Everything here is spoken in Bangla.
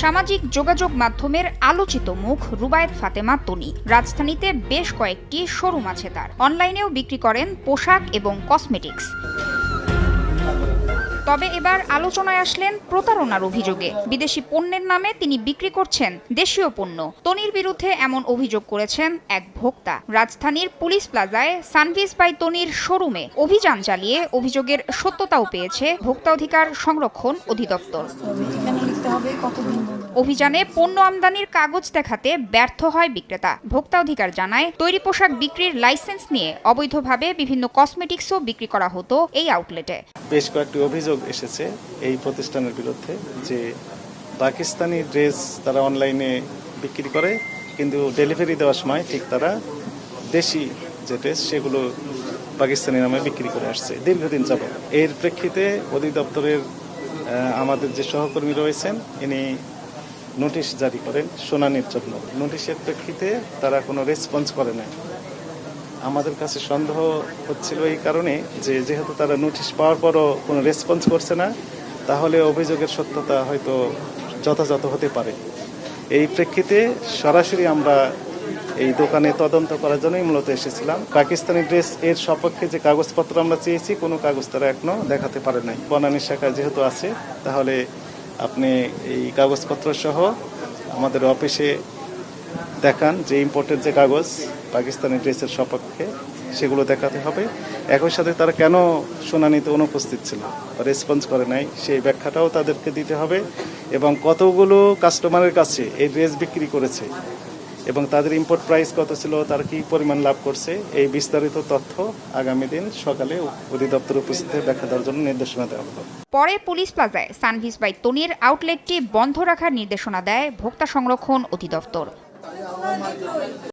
সামাজিক যোগাযোগ মাধ্যমের আলোচিত মুখ রুবায়েত ফাতেমা তনি রাজধানীতে বেশ কয়েকটি শোরুম আছে তার। অনলাইনেও বিক্রি করেন পোশাক এবং কসমেটিক্স। তবে এবার আলোচনায় আসলেন প্রতারণার অভিযোগে। বিদেশি পণ্যের নামে তিনি বিক্রি করছেন দেশীয় পণ্য। তনির বিরুদ্ধে এমন অভিযোগ করেছেন এক ভোক্তা। রাজধানীর পুলিশ প্লাজায় সানভিস বাই তনির শোরুমে অভিযান চালিয়ে অভিযোগের সত্যতাও পেয়েছে ভোক্তা অধিকার সংরক্ষণ অধিদপ্তর। ঠিকানা হবে কতদিন অভিযানে পণ্য আমদানির কাগজ দেখাতে ব্যর্থ হয় বিক্রেতা। ভোক্তা অধিকার জানায় তৈরি পোশাক বিক্রির লাইসেন্স নিয়ে অবৈধভাবে বিভিন্ন কসমেটিক্সও বিক্রি করা হতো এই আউটলেটে। বেশ কয়েকটি অভিযোগ এসেছে এই প্রতিষ্ঠানের বিরুদ্ধে যে পাকিস্তানি ড্রেস তারা অনলাইনে বিক্রি করে কিন্তু ডেলিভারি দেওয়ার সময় ঠিক তারা দেশি যে ড্রেস সেগুলো পাকিস্তানি নামে বিক্রি করে আসছে দীর্ঘদিন যাবত এর প্রেক্ষিতে অধিদপ্তরের আমাদের যে সহকর্মী রয়েছেন, ইনি নোটিশ জারি করেন শুনানির জন্য। নোটিশের প্রেক্ষিতে তারা কোনো রেসপন্স করে নাই। আমাদের কাছে সন্দেহ হচ্ছিল এই কারণে যে, যেহেতু তারা নোটিশ পাওয়ার পরও কোনো রেসপন্স করছে না, তাহলে অভিযোগের সত্যতা হয়তো যথাযথ হতে পারে। এই প্রেক্ষিতে সরাসরি আমরা এই দোকানে তদন্ত করার জন্যই মূলত এসেছিলাম। পাকিস্তানি ড্রেস এর সপক্ষে যে কাগজপত্র আমরা চেয়েছি, কোনো কাগজ তারা এখনও দেখাতে পারে নাই। বনানী শাখা যেহেতু আছে, তাহলে আপনি এই কাগজপত্র সহ আমাদের অফিসে দেখান যে ইম্পোর্টের যে কাগজ পাকিস্তানি ড্রেসের সপক্ষে, সেগুলো দেখাতে হবে। একই সাথে তারা কেন শুনানিতে অনুপস্থিত ছিল রেসপন্স করে নাই, সেই ব্যাখ্যাটাও তাদেরকে দিতে হবে। এবং কতগুলো কাস্টমারের কাছে এই ড্রেস বিক্রি করেছে এবং তাদের ইম্পোর্ট প্রাইস কত ছিল তারা কি পরিমাণ লাভ করছে, এই বিস্তারিত তথ্য আগামী দিন সকালে অধিদপ্তর উপস্থিত ব্যাখ্যা দেওয়ার জন্য নির্দেশনা দেওয়া হলো পরে পুলিশ প্লাজায় সানভিস বাই তনির আউটলেটটি বন্ধ রাখার নির্দেশনা দেয় ভোক্তা সংরক্ষণ অধিদপ্তর।